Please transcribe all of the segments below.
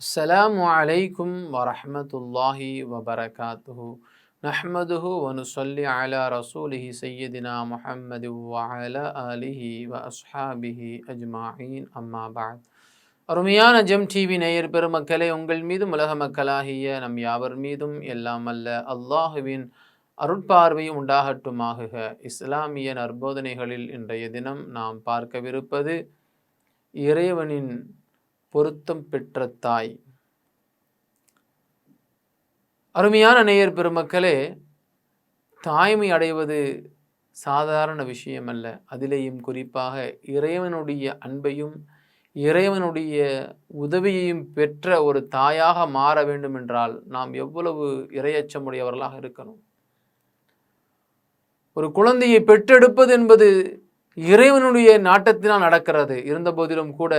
السلام عليكم ورحمة الله وبركاته نحمده ونصلي على رسوله سيدنا محمد وعلى آله وأصحابه أجمعين أما بعد அருமையான GeM TV நேயர் பெருமக்களே உங்கள் மீதும் உலக மக்களாகிய நம் யாவர் மீதும் எல்லாம் அல்ல அல்லாஹுவின் அருட்பார்வை உண்டாகட்டுமாகுக இஸ்லாமிய நற்போதனைகளில் இன்றைய தினம் நாம் பார்க்கவிருப்பது இறைவனின் பொருத்தம் பெற்ற தாய். அருமையான நேயர் பெருமக்களே தாய்மை அடைவது சாதாரண விஷயம் அல்ல அதிலேயும் குறிப்பாக இறைவனுடைய அன்பையும் இறைவனுடைய உதவியையும் பெற்ற ஒரு தாயாக மாற வேண்டும் என்றால் நாம் எவ்வளவு இரையச்சமுடையவர்களாக இருக்கணும்? ஒரு குழந்தையை பெற்றெடுப்பது என்பது இறைவனுடைய நாட்டத்தினால் நடக்கிறது. இருந்த போதிலும் கூட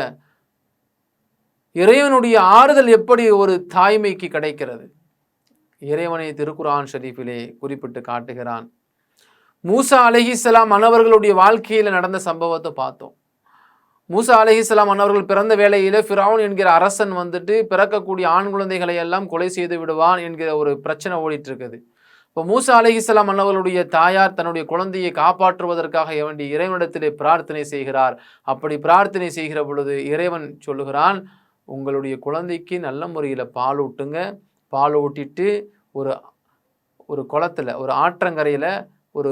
இறைவனுடைய ஆறுதல் எப்படி ஒரு தாய்மைக்கு கிடைக்கிறது? இறைவனை திருக்குரான் ஷரீஃபிலே குறிப்பிட்டு காட்டுகிறான். மூசா அலஹிஸ்லாம் மன்னவர்களுடைய வாழ்க்கையில் நடந்த சம்பவத்தை பார்த்தோம். மூசா அலஹிஸ்லாம் மன்னவர்கள் பிறந்த வேளையில் ஃபிரவுன் என்கிற அரசன் வந்துட்டு பிறக்கக்கூடிய ஆண் குழந்தைகளை எல்லாம் கொலை செய்து விடுவான் என்கிற ஒரு பிரச்சனை ஓடிட்டு இருக்குது இப்போ மூசா அலஹிஸ்லாம் மன்னவர்களுடைய தாயார் தன்னுடைய குழந்தையை காப்பாற்றுவதற்காக வேண்டிய இறைவனிடத்திலே பிரார்த்தனை செய்கிறார். அப்படி பிரார்த்தனை செய்கிற பொழுது இறைவன் சொல்லுகிறான் உங்களுடைய குழந்தைக்கு நல்ல முறையில் பால் ஊட்டுங்க. பால் ஊட்டிட்டு ஒரு ஒரு குளத்தில் ஒரு ஆற்றங்கரையில் ஒரு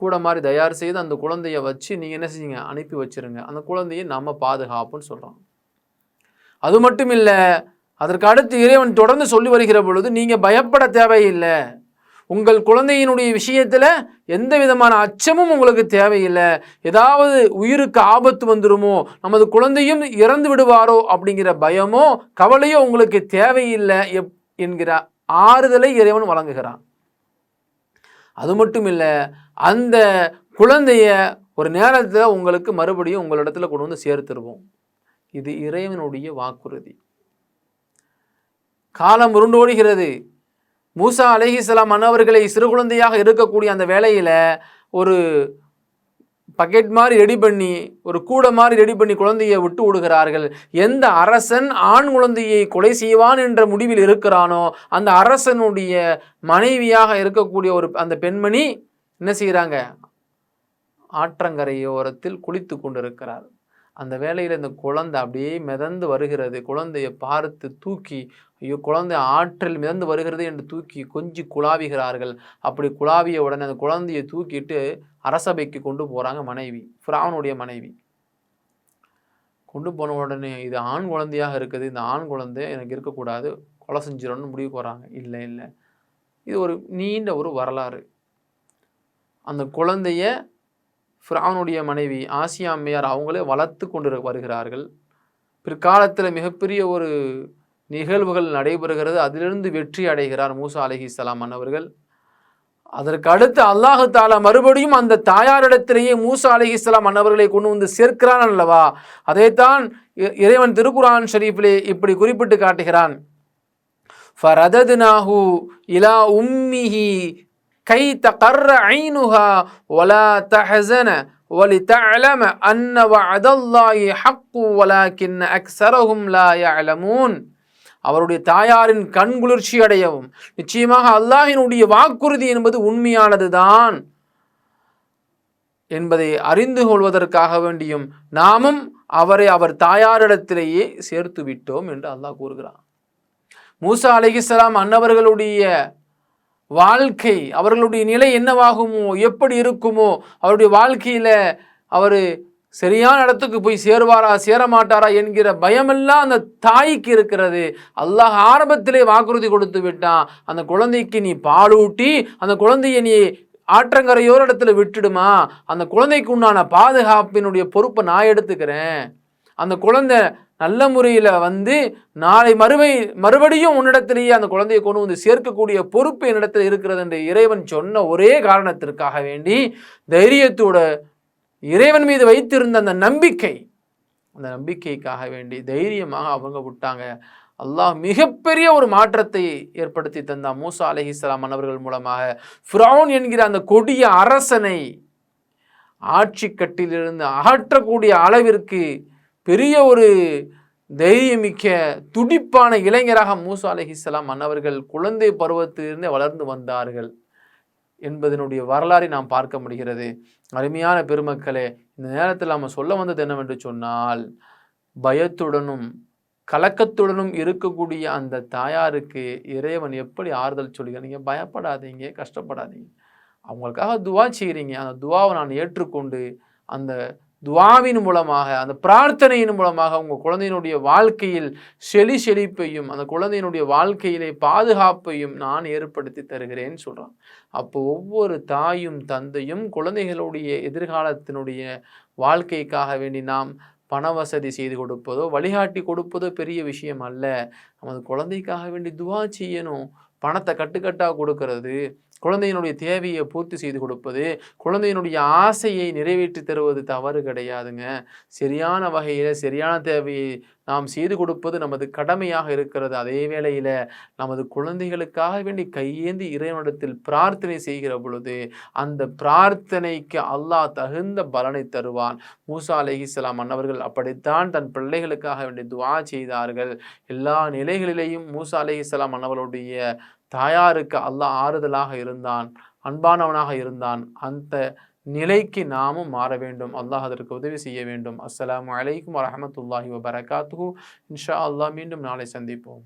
கூட மாதிரி தயார் செய்து அந்த குழந்தைய வச்சு நீங்கள் என்ன செஞ்சீங்க? அனுப்பி வச்சிருங்க. அந்த குழந்தையை நம்ம பாதுகாப்புன்னு சொல்கிறோம் அது மட்டும் இல்லை அதற்கு அடுத்து இறைவன் தொடர்ந்து சொல்லி வருகிற பொழுது நீங்கள் பயப்பட தேவையில்லை. உங்கள் குழந்தையினுடைய விஷயத்தில் எந்த விதமான அச்சமும் உங்களுக்கு தேவையில்லை. ஏதாவது உயிருக்கு ஆபத்து வந்துடுமோ நமது குழந்தையும் இறந்து விடுவாரோ அப்படிங்கிற பயமோ கவலையோ உங்களுக்கு தேவையில்லை எப் என்கிற ஆறுதலை இறைவன் வழங்குகிறான். அது மட்டும் இல்லை அந்த குழந்தைய ஒரு நேரத்தில் உங்களுக்கு மறுபடியும் உங்களிடத்துல கொண்டு வந்து சேர்த்துருவோம். இது இறைவனுடைய வாக்குறுதி. காலம் உருண்டோடுகிறது. மூசா அலஹிஸ்லாம் மன்னவர்களை சிறு குழந்தையாக இருக்கக்கூடிய அந்த வேலையில் ஒரு பக்கெட் மாதிரி ரெடி பண்ணி ஒரு கூடை மாதிரி ரெடி பண்ணி குழந்தையை விட்டு விடுகிறார்கள். எந்த அரசன் ஆண் குழந்தையை கொலை செய்வான் என்ற முடிவில் இருக்கிறானோ அந்த அரசனுடைய மனைவியாக இருக்கக்கூடிய ஒரு அந்த பெண்மணி என்ன செய்கிறாங்க ஆற்றங்கரையோரத்தில் குளித்து கொண்டிருக்கிறார் அந்த வேலையில் இந்த குழந்தை அப்படியே மிதந்து வருகிறது. குழந்தையை பார்த்து தூக்கி ஐயோ குழந்தை ஆற்றில் மிதந்து வருகிறது என்று தூக்கி கொஞ்சி குழாவுகிறார்கள். அப்படி குழாவிய உடனே அந்த குழந்தையை தூக்கிட்டு அரசபைக்கு கொண்டு போகிறாங்க மனைவி ஃப்ராவனுடைய மனைவி. கொண்டு போன உடனே இது ஆண் குழந்தையாக இருக்குது. இந்த ஆண் குழந்தை எனக்கு இருக்கக்கூடாது. கொலை செஞ்சிடணும்னு முடிவு போகிறாங்க இல்லை இல்லை. இது ஒரு நீண்ட ஒரு வரலாறு. அந்த குழந்தைய ஃபிரானுடைய மனைவி ஆசியா அம்மையார் அவங்களே வளர்த்து கொண்டு வருகிறார்கள். பிற்காலத்தில் மிகப்பெரிய ஒரு நிகழ்வுகள் நடைபெறுகிறது. அதிலிருந்து வெற்றி அடைகிறார் மூசா அலஹி இஸ்லாம் அன்னவர்கள். அதற்கு அடுத்து அல்லாஹு தாலா மறுபடியும் அந்த தாயாரிடத்திலேயே மூசா அலஹி இஸ்லாம் அன்னவர்களை கொண்டு வந்து சேர்க்கிறான் அல்லவா? அதைத்தான் இறைவன் திருக்குரான் ஷரீஃபிலே இப்படி குறிப்பிட்டு காட்டுகிறான். ஃபரததுனாஹு இலா உம்மிஹி கை தகர்ற ஐனுஹா ஒலா தஹசன ஒலி தலம அன்னவ அதல்லாயி ஹக்கு ஒலா கின்ன அக்சரஹும் லா யலமூன் அவருடைய தாயாரின் கண் குளிர்ச்சி அடையவும். நிச்சயமாக அல்லாஹினுடைய வாக்குறுதி என்பது உண்மையானதுதான் என்பதை அறிந்து கொள்வதற்காக வேண்டியும் நாமும் அவரை அவர் தாயாரிடத்திலேயே சேர்த்து விட்டோம் என்று அல்லாஹ் கூறுகிறான். மூசா அலிகிஸ்லாம் அன்னவர்களுடைய வாழ்க்கை அவர்களுடைய நிலை என்னவாகுமோ எப்படி இருக்குமோ அவருடைய வாழ்க்கையில் அவர் சரியான இடத்துக்கு போய் சேருவாரா சேர மாட்டாரா என்கிற பயமெல்லாம் அந்த தாய்க்கு இருக்கிறது. அல்லாஹ் ஆரம்பத்திலே வாக்குறுதி கொடுத்து விட்டான். அந்த குழந்தைக்கு நீ பாலூட்டி அந்த குழந்தைய நீ ஆற்றங்கரையோர இடத்துல விட்டுடுமா? அந்த குழந்தைக்கு உண்டான பாதுகாப்பினுடைய பொறுப்பை நான் எடுத்துக்கிறேன். அந்த குழந்தை நல்ல முறையில் வந்து நாளை மறுமை மறுபடியும் உன்னிடத்திலேயே அந்த குழந்தையை கொண்டு வந்து சேர்க்கக்கூடிய பொறுப்பு என்னிடத்தில் இருக்கிறது என்று இறைவன் சொன்ன ஒரே காரணத்திற்காக வேண்டி தைரியத்தோட இறைவன் மீது வைத்திருந்த அந்த நம்பிக்கை அந்த நம்பிக்கைக்காக வேண்டி தைரியமாக அவங்க விட்டாங்க. அல்லாஹ் மிகப்பெரிய ஒரு மாற்றத்தை ஏற்படுத்தி தந்தான் மூசா அலஹிஸ்லாம் அவர்கள் மூலமாக ஃப்ரௌன் என்கிற அந்த கொடிய அரசனை ஆட்சி கட்டிலிருந்து அகற்றக்கூடிய அளவிற்கு பெரிய ஒரு தைரியமிக்க துடிப்பான இளைஞராக மூசா அலஹிஸ்லாம் மன்னவர்கள் குழந்தை பருவத்திலிருந்தே வளர்ந்து வந்தார்கள் என்பதனுடைய வரலாறை நாம் பார்க்க முடிகிறது. அருமையான பெருமக்களே இந்த நேரத்தில் நாம் சொல்ல வந்தது என்னவென்று சொன்னால் பயத்துடனும் கலக்கத்துடனும் இருக்கக்கூடிய அந்த தாயாருக்கு இறைவன் எப்படி ஆறுதல் சொல்லுங்க நீங்கள் பயப்படாதீங்க கஷ்டப்படாதீங்க. அவங்களுக்காக துவா செய்கிறீங்க அந்த துவாவை நான் ஏற்றுக்கொண்டு அந்த துவாவின் மூலமாக அந்த பிரார்த்தனையின் மூலமாக உங்கள் குழந்தையினுடைய வாழ்க்கையில் செழி செழிப்பையும் அந்த குழந்தையினுடைய வாழ்க்கையிலே பாதுகாப்பையும் நான் ஏற்படுத்தி தருகிறேன்னு சொல்கிறான் அப்போ ஒவ்வொரு தாயும் தந்தையும் குழந்தைகளுடைய எதிர்காலத்தினுடைய வாழ்க்கைக்காக வேண்டி நாம் பண வசதி செய்து கொடுப்பதோ வழிகாட்டி கொடுப்பதோ பெரிய விஷயம் அல்ல. நமது குழந்தைக்காக வேண்டி துவா செய்யணும். பணத்தை கட்டுக்கட்டாக கொடுக்கறது குழந்தையினுடைய தேவையை பூர்த்தி செய்து கொடுப்பது குழந்தையினுடைய ஆசையை நிறைவேற்றி தருவது தவறு கிடையாதுங்க. சரியான வகையில் சரியான தேவையை நாம் செய்து கொடுப்பது நமது கடமையாக இருக்கிறது. அதே வேளையில் நமது குழந்தைகளுக்காக வேண்டி கையேந்தி இறைவனிடத்தில் பிரார்த்தனை செய்கிற பொழுது அந்த பிரார்த்தனைக்கு அல்லாஹ் தகுந்த பலனை தருவான். மூசா அலஹிஸ்லாம் அன்னவர்கள் அப்படித்தான் தன் பிள்ளைகளுக்காக வேண்டி துவா செய்தார்கள். எல்லா நிலைகளிலேயும் மூசா அலஹிஸ்லாம் அன்னவர்களுடைய தாயாருக்கு அல்லாஹ் ஆறுதலாக இருந்தான் அன்பானவனாக இருந்தான். அந்த நிலைக்கு நாமும் மாற வேண்டும். அல்லாஹ் அதற்கு உதவி செய்ய வேண்டும். அஸ்லாம் அலைக்கும் வரமத்துல்லாஹி வபரகாத்துஹு. இன்ஷா அல்லாஹ் மீண்டும் நாளை சந்திப்போம்.